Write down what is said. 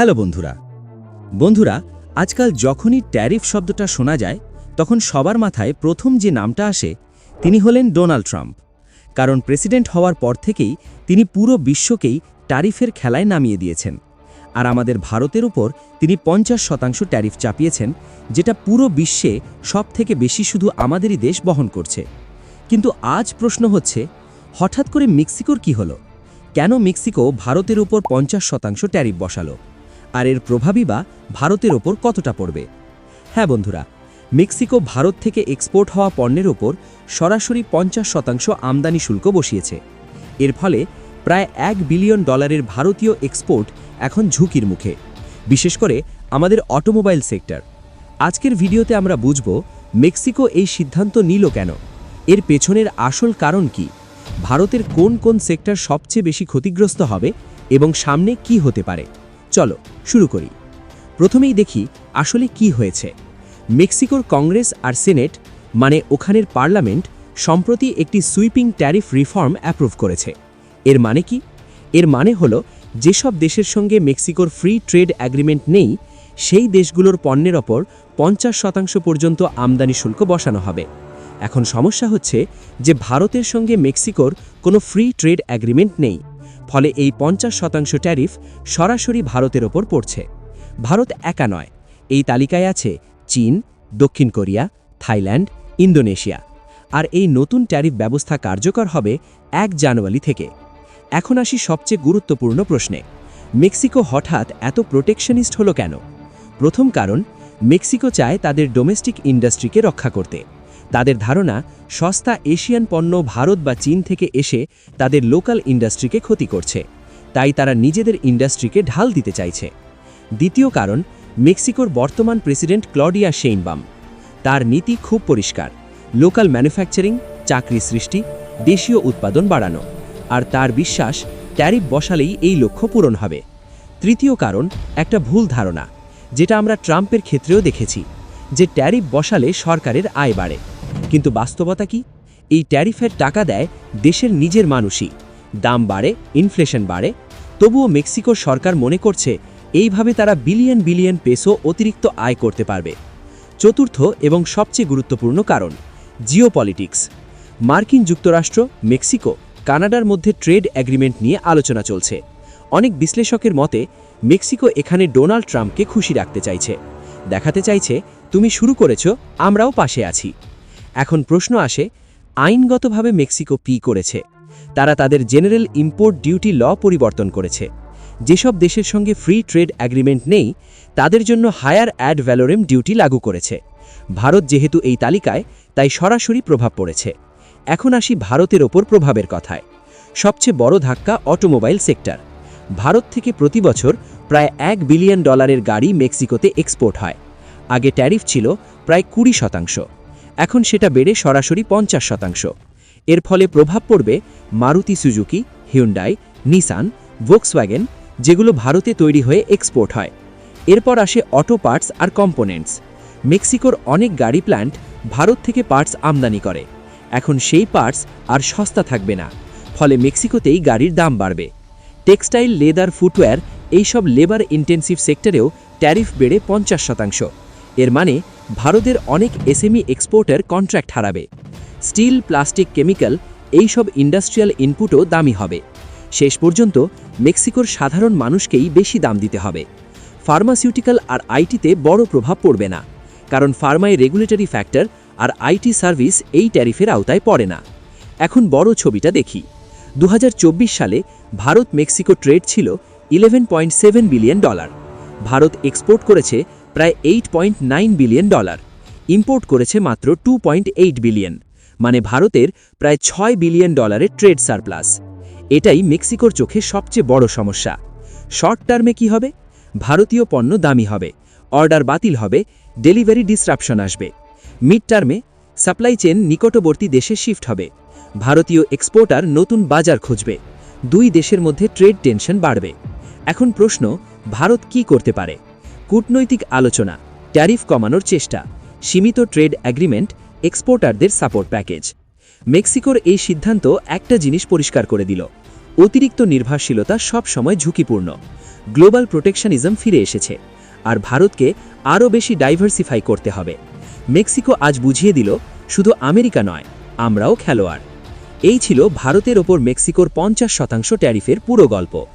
Hello বন্ধুরা। বন্ধুরা, আজকাল যখনই ট্যারিফ শব্দটা শোনা যায়, তখন সবার মাথায় প্রথম যে নামটা আসে, তিনি হলেন ডোনাল্ড ট্রাম্প। কারণ প্রেসিডেন্ট হওয়ার পর থেকেই তিনি পুরো বিশ্বকেই ট্যারিফের খেলায় নামিয়ে দিয়েছেন। আর আমাদের ভারতের উপর তিনি পঞ্চাশ শতাংশ ট্যারিফ চাপিয়েছেন, যেটা পুরো বিশ্বে সব থেকে বেশি শুধু আমাদেরই দেশ বহন করছে। কিন্তু আজ প্রশ্ন হচ্ছে, হঠাৎ করে মেক্সিকোর কি হলো? কেন মেক্সিকো ভারতের উপর পঞ্চাশ শতাংশ ট্যারিফ বসালো? আর এর প্রভাবই বা ভারতের ওপর কতটা পড়বে? হ্যাঁ বন্ধুরা, মেক্সিকো ভারত থেকে এক্সপোর্ট হওয়া পণ্যের ওপর সরাসরি পঞ্চাশ শতাংশ আমদানি শুল্ক বসিয়েছে। এর ফলে প্রায় এক বিলিয়ন ডলারের ভারতীয় এক্সপোর্ট এখন ঝুঁকির মুখে। বিশেষ করে আমাদের অটোমোবাইল সেক্টর। আজকের ভিডিওতে আমরা বুঝব মেক্সিকো এই সিদ্ধান্ত নিল কেন? এর পেছনের আসল কারণ কি? ভারতের কোন কোন সেক্টর সবচেয়ে বেশি ক্ষতিগ্রস্ত হবে এবং সামনে কি হতে পারে? চলো, শুরু করি। প্রথমেই দেখি আসলে কি হয়েছে। মেক্সিকোর কংগ্রেস আর সেনেট মানে ওখানের পার্লামেন্ট, সম্প্রতি একটি সুইপিং ট্যারিফ রিফর্ম অ্যাপ্রুভ করেছে। এর মানে কি? এর মানে হলো, যেসব দেশের সঙ্গে মেক্সিকোর ফ্রি ট্রেড অ্যাগ্রিমেন্ট নেই, সেই দেশগুলোর পণ্যের ওপর পঞ্চাশ শতাংশ পর্যন্ত আমদানি শুল্ক বসানো হবে। এখন সমস্যা হচ্ছে যে ভারতের সঙ্গে মেক্সিকোর কোনো ফ্রি ট্রেড অ্যাগ্রিমেন্ট নেই। ফলে এই পঞ্চাশ শতাংশ ট্যারিফ সরাসরি ভারতের ওপর পড়ছে। ভারত একা নয়, এই তালিকায় আছে চীন, দক্ষিণ কোরিয়া, থাইল্যান্ড, ইন্দোনেশিয়া। আর এই নতুন ট্যারিফ ব্যবস্থা কার্যকর হবে এক জানুয়ারি থেকে। এখন আসি সবচেয়ে গুরুত্বপূর্ণ প্রশ্নে। মেক্সিকো হঠাৎ এত প্রোটেকশনিস্ট হলো কেন? প্রথম কারণ, মেক্সিকো চায় তাদের ডোমেস্টিক ইন্ডাস্ট্রিকে রক্ষা করতে। তাদের ধারণা, সস্তা এশিয়ান পণ্য ভারত বা চীন থেকে এসে তাদের লোকাল ইন্ডাস্ট্রিকে ক্ষতি করছে। তাই তারা নিজেদের ইন্ডাস্ট্রিকে ঢাল দিতে চাইছে। দ্বিতীয় কারণ, মেক্সিকোর বর্তমান প্রেসিডেন্ট ক্লডিয়া শেইনবাম। তার নীতি খুব পরিষ্কার। লোকাল ম্যানুফ্যাকচারিং, চাকরি সৃষ্টি, দেশীয় উৎপাদন বাড়ানো। আর তার বিশ্বাস, ট্যারিফ বসালেই এই লক্ষ্য পূরণ হবে। তৃতীয় কারণ, একটা ভুল ধারণা, যেটা আমরা ট্রাম্পের ক্ষেত্রেও দেখেছি, যে ট্যারিফ বসালে সরকারের আয় বাড়ে। কিন্তু বাস্তবতা কি? এই ট্যারিফের টাকা দেয় দেশের নিজের মানুষই। দাম বাড়ে ইনফ্লেশন বাড়ে। তবুও মেক্সিকোর সরকার মনে করছে, এইভাবে তারা বিলিয়ন বিলিয়ন পেসো অতিরিক্ত আয় করতে পারবে। চতুর্থ এবং সবচেয়ে গুরুত্বপূর্ণ কারণ, জিওপলিটিক্স। মার্কিন যুক্তরাষ্ট্র, মেক্সিকো, কানাডার মধ্যে ট্রেড অ্যাগ্রিমেন্ট নিয়ে আলোচনা চলছে। অনেক বিশ্লেষকের মতে, মেক্সিকো এখানে ডোনাল্ড ট্রাম্পকে খুশি রাখতে চাইছে। দেখাতে চাইছে, তুমি শুরু করেছ, আমরাও পাশে আছি। এখন প্রশ্ন আসে, আইনগতভাবে মেক্সিকো পি করেছে? তারা তাদের জেনারেল ইম্পোর্ট ডিউটি ল পরিবর্তন করেছে। যেসব দেশের সঙ্গে ফ্রি ট্রেড অ্যাগ্রিমেন্ট নেই, তাদের জন্য হায়ার অ্যাড ভ্যালোরেম ডিউটি লাগু করেছে। ভারত যেহেতু এই তালিকায়, তাই সরাসরি প্রভাব পড়েছে। এখন আসি ভারতের ওপর প্রভাবের কথায়। সবচেয়ে বড় ধাক্কা অটোমোবাইল সেক্টর। ভারত থেকে প্রতি বছর প্রায় এক বিলিয়ন ডলারের গাড়ি মেক্সিকোতে এক্সপোর্ট হয়। আগে ট্যারিফ ছিল প্রায় কুড়ি শতাংশ। এখন সেটা বেড়ে সরাসরি পঞ্চাশ শতাংশ। এর ফলে প্রভাব পড়বে Maruti Suzuki Hyundai Nissan Volkswagen যেগুলো ভারতে তৈরি হয়ে এক্সপোর্ট হয়। এরপর আসে অটো পার্টস আর কম্পোনেন্টস মেক্সিকোর অনেক গাড়ি প্ল্যান্ট ভারত থেকে পার্টস আমদানি করে। এখন সেই পার্টস আর সস্তা থাকবে না। ফলে মেক্সিকোতেই গাড়ির দাম বাড়বে। টেক্সটাইল লেদার ফুটওয়্যার এইসব লেবার ইন্টেন্সিভ সেক্টরেও ট্যারিফ বেড়ে পঞ্চাশ শতাংশ। এর মানে ভারতের অনেক এসএমই এক্সপোর্টার কন্ট্রাক্ট হারাবে। স্টিল, প্লাস্টিক, কেমিক্যাল এইসব ইন্ডাস্ট্রিয়াল ইনপুটও দামি হবে। শেষ পর্যন্ত মেক্সিকোর সাধারণ মানুষকেই বেশি দাম দিতে হবে। ফার্মাসিউটিক্যাল আর আইটিতে বড় প্রভাব পড়বে না, কারণ ফার্মায় রেগুলেটরি ফ্যাক্টর আর আইটি সার্ভিস এই ট্যারিফের আওতায় পড়ে না। এখন বড় ছবিটা দেখি। দু হাজার চব্বিশ সালে ভারত মেক্সিকো ট্রেড ছিল eleven point seven billion dollar. Bharat export করেছে প্রায় eight point nine billion dollar import করেছে মাত্র টু পয়েন্ট এইট বিলিয়ন মানে ভারতের প্রায় ছয় বিলিয়ন ডলারের ট্রেড সারপ্লাস এটাই মেক্সিকোর চোখে সবচেয়ে বড় সমস্যা। শর্ট টার্মে কি হবে? ভারতীয় পণ্য দামি হবে। অর্ডার বাতিল হবে। ডেলিভারি ডিসরাপশন আসবে। মিড টার্মে সাপ্লাই চেন নিকটবর্তী দেশে শিফট হবে। ভারতীয় এক্সপোর্টার নতুন বাজার খুঁজবে। দুই দেশের মধ্যে ট্রেড টেনশন বাড়বে। এখন প্রশ্ন, ভারত কি করতে পারে? কূটনৈতিক আলোচনা, ট্যারিফ কমানোর চেষ্টা, সীমিত ট্রেড অ্যাগ্রিমেন্ট, এক্সপোর্টারদের সাপোর্ট প্যাকেজ। মেক্সিকোর এই সিদ্ধান্ত একটা জিনিস পরিষ্কার করে দিল। অতিরিক্ত নির্ভরশীলতা সব সময় ঝুঁকিপূর্ণ। গ্লোবাল প্রোটেকশনিজম ফিরে এসেছে। আর ভারতকে আরও বেশি ডাইভার্সিফাই করতে হবে। মেক্সিকো আজ বুঝিয়ে দিল, শুধু আমেরিকা নয়, আমরাও খেলোয়াড়। এই ছিল ভারতের ওপর মেক্সিকোর পঞ্চাশ শতাংশ ট্যারিফের পুরো গল্প।